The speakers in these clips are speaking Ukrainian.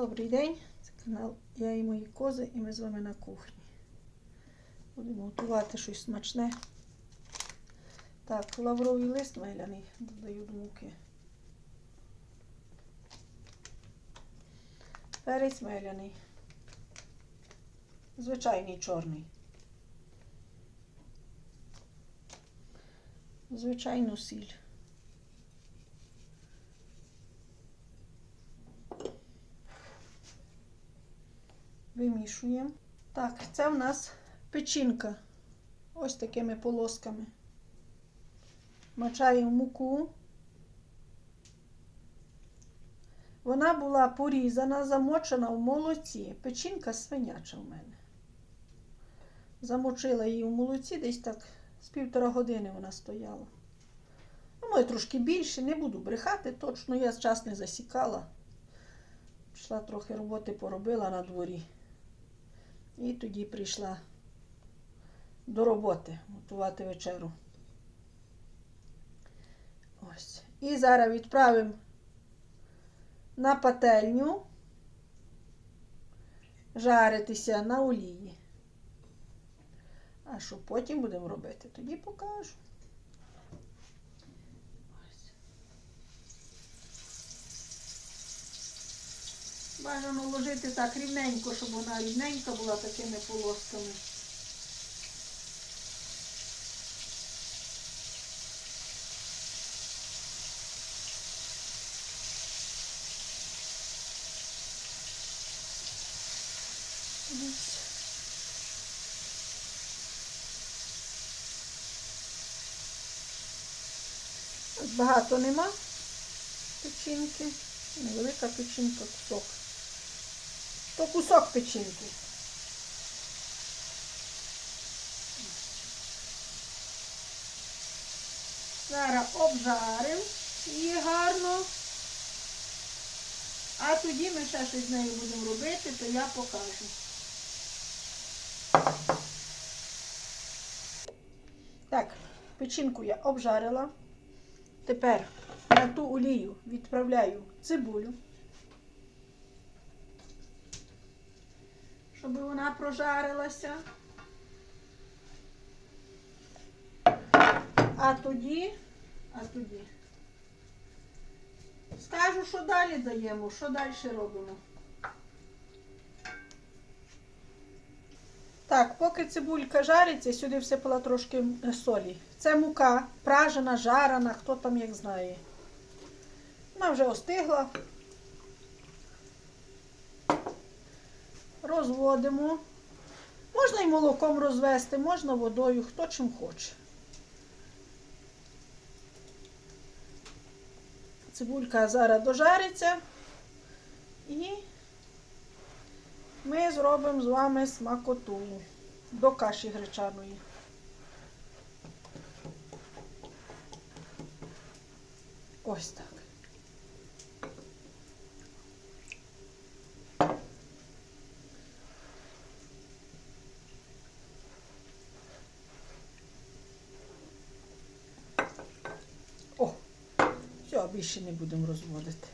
Добрий день, це канал Я і мої кози, і ми з вами на кухні. Будемо готувати щось смачне. Так, лавровий лист меляний, додаю до муки. Перець меляний. Звичайний чорний. Звичайну сіль. Вимішуємо. Так, це в нас печінка. Ось такими полосками. Мачаємо муку. Вона була порізана, замочена в молоці. Печінка свиняча в мене. Замочила її в молоці, десь так з півтора години вона стояла. Ну, може, трошки більше, не буду брехати, точно я час не засікала. Пішла трохи роботи поробила на дворі. І тоді прийшла до роботи готувати вечеру. Ось. І зараз відправимо на пательню жаритися на олії. А що потім будемо робити, тоді покажу. Бажано ложити так рівненько, щоб вона рівненька була такими полосками. Багато нема печінки. Невелика печінка, кусок. То кусок печінки. Зараз обжаримо її гарно. А тоді ми ще щось з нею будемо робити, то я покажу. Так, печінку я обжарила. Тепер на ту олію відправляю цибулю, щоб вона прожарилася. А тоді, а тоді скажу, що далі даємо, що далі робимо. Так, поки цибулька жариться, сюди всипала трошки е, солі. Це мука, пражена, жарена, хто там як знає. Вона вже остигла. Розводимо. Можна і молоком розвести, можна водою, хто чим хоче. Цибулька зараз дожариться і ми зробимо з вами смакоту до каші гречаної. Ось так. О, все, більше не будемо розводити.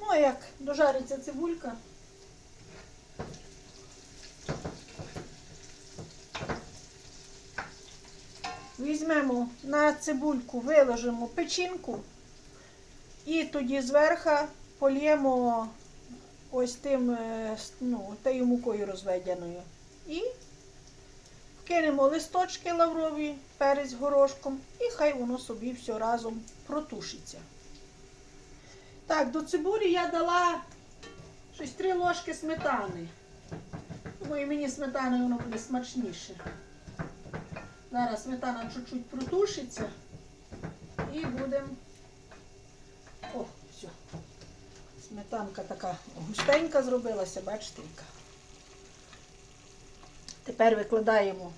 Ну, а як дожариться цибулька. Візьмемо на цибульку, виложимо печінку і тоді зверху полємо ось тим, е, ну, тією мукою розведеною. І кинемо листочки лаврові, перець горошком, і хай воно собі все разом протушиться. Так, до цибулі я дала щось три ложки сметани. Думаю, мені сметаною воно буде смачніше. Зараз сметана чуть-чуть протушиться і будемо. О, все. Сметанка така густенька зробилася, бачите. Тепер викладаємо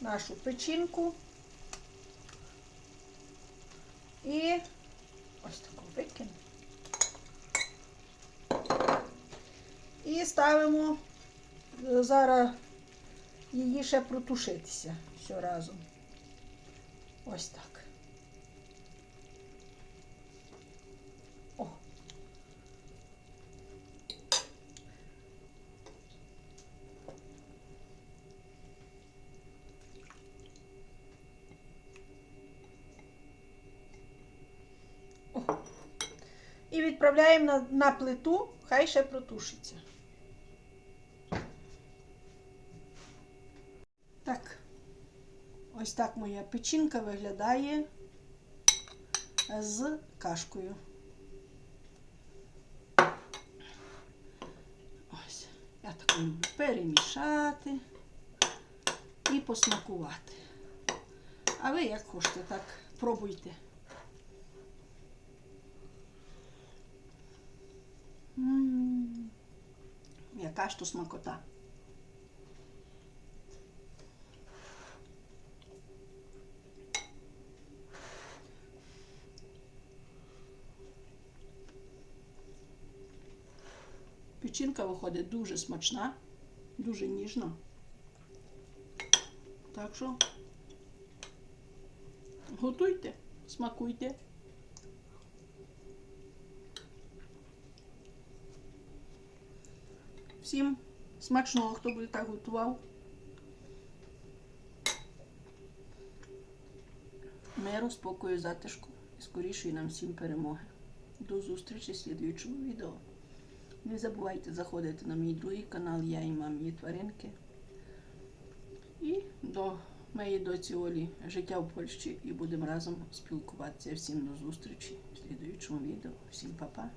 нашу печінку і ось таку викинемо. І ставимо е, зараз її ще протушитися все разом. Ось так. О. І відправляємо на, на плиту, хай ще протушиться. Так, ось так моя печінка виглядає з кашкою. Ось, я так люблю перемішати і посмакувати. А ви як хочете, так пробуйте. Яка смакота. Печінка виходить дуже смачна, дуже ніжна. Так що готуйте, смакуйте. Всім смачного, хто буде так готував. Миру, спокою, затишку і скорішої нам всім перемоги. До зустрічі в слідуючому відео. Не забувайте заходити на мій другий канал Я і мамі тваринки. І до моєї доці Олі життя в Польщі і будемо разом спілкуватися. Всім до зустрічі в слідуючому відео. Всім па-па.